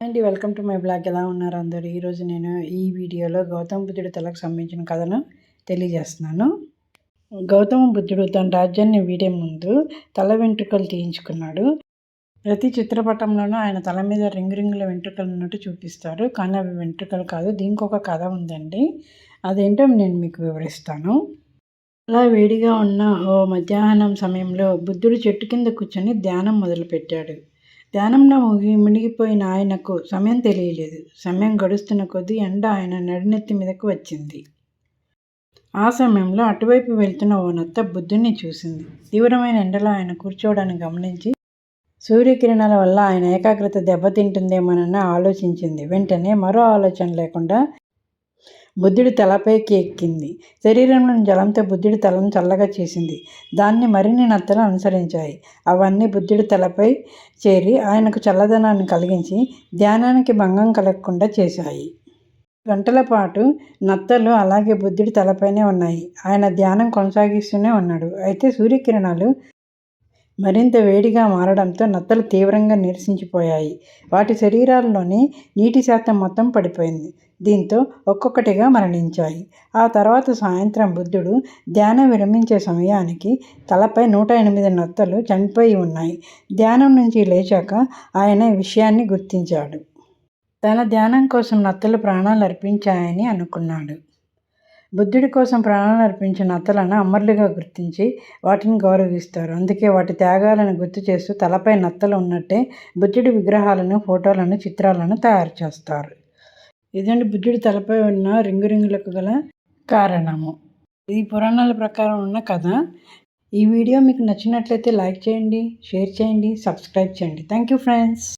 అండి welcome to my blog. ఎలా ఉన్నారు అందరు? ఈరోజు నేను ఈ వీడియోలో గౌతమ బుద్ధుడి తలకు సంబంధించిన కథను తెలియజేస్తున్నాను. గౌతమ బుద్ధుడు తన రాజ్యాన్ని వీడే ముందు తల వెంట్రుకలు తీయించుకున్నాడు. ప్రతి చిత్రపటంలోనూ ఆయన తల మీద రింగు రింగుల వెంట్రుకలు ఉన్నట్టు చూపిస్తారు. కానీ అవి వెంట్రుకలు కాదు దీనికి ఒక కథ ఉందండి. అదేంటో నేను మీకు వివరిస్తాను. అలా వేడిగా ఉన్న ఓ మధ్యాహ్నం సమయంలో బుద్ధుడు చెట్టు కింద కూర్చొని ధ్యానం మొదలుపెట్టాడు. ధ్యానంలో ముగి మునిగిపోయిన ఆయనకు సమయం తెలియలేదు. సమయం గడుస్తున్న కొద్దీ ఎండ ఆయన నడినెత్తి మీదకు వచ్చింది. ఆ సమయంలో అటువైపు వెళ్తున్న ఓ నత్త బుద్ధుణ్ణి చూసింది. తీవ్రమైన ఎండలో ఆయన కూర్చోవడాన్ని గమనించి సూర్యకిరణాల వల్ల ఆయన ఏకాగ్రత దెబ్బతింటుందేమోనని ఆలోచించింది. వెంటనే మరో ఆలోచన లేకుండా బుద్ధుడి తలపైకి ఎక్కింది. శరీరంలోని జలంతో బుద్ధుడి తలను చల్లగా చేసింది. దాన్ని మరిన్ని నత్తలు అనుసరించాయి. అవన్నీ బుద్ధుడి తలపై చేరి ఆయనకు చల్లదనాన్ని కలిగించి ధ్యానానికి భంగం కలగకుండా చేశాయి. గంటల పాటు నత్తలు అలాగే బుద్ధుడి తలపైనే ఉన్నాయి. ఆయన ధ్యానం కొనసాగిస్తూనే ఉన్నాడు. అయితే సూర్యకిరణాలు మరింత వేడిగా మారడంతో నత్తలు తీవ్రంగా నిరసించిపోయాయి. వాటి శరీరాల్లోని నీటి శాతం మొత్తం పడిపోయింది. దీంతో ఒక్కొక్కటిగా మరణించాయి. ఆ తర్వాత సాయంత్రం బుద్ధుడు ధ్యానం విరమించే సమయానికి తలపై నూట ఎనిమిది నత్తలు చనిపోయి ఉన్నాయి. ధ్యానం నుంచి లేచాక ఆయన విషయాన్ని గుర్తించాడు. తన ధ్యానం కోసం నత్తలు ప్రాణాలు అర్పించాయని అనుకున్నాడు. బుద్ధుడి కోసం ప్రాణాలు అర్పించిన నత్తలను అమరులుగా గుర్తించి వాటిని గౌరవిస్తారు. అందుకే వాటి త్యాగాలను గుర్తు చేస్తూ తలపై నత్తలు ఉన్నట్టే బుద్ధుడి విగ్రహాలను ఫోటోలను చిత్రాలను తయారు చేస్తారు. ఇదండి బుద్ధుడి తలపై ఉన్న రింగు రింగులకు గల కారణము. ఇది పురాణాల ప్రకారం ఉన్న కథ. ఈ వీడియో మీకు నచ్చినట్లయితే లైక్ చేయండి షేర్ చేయండి సబ్స్క్రైబ్ చేయండి. Thank you friends.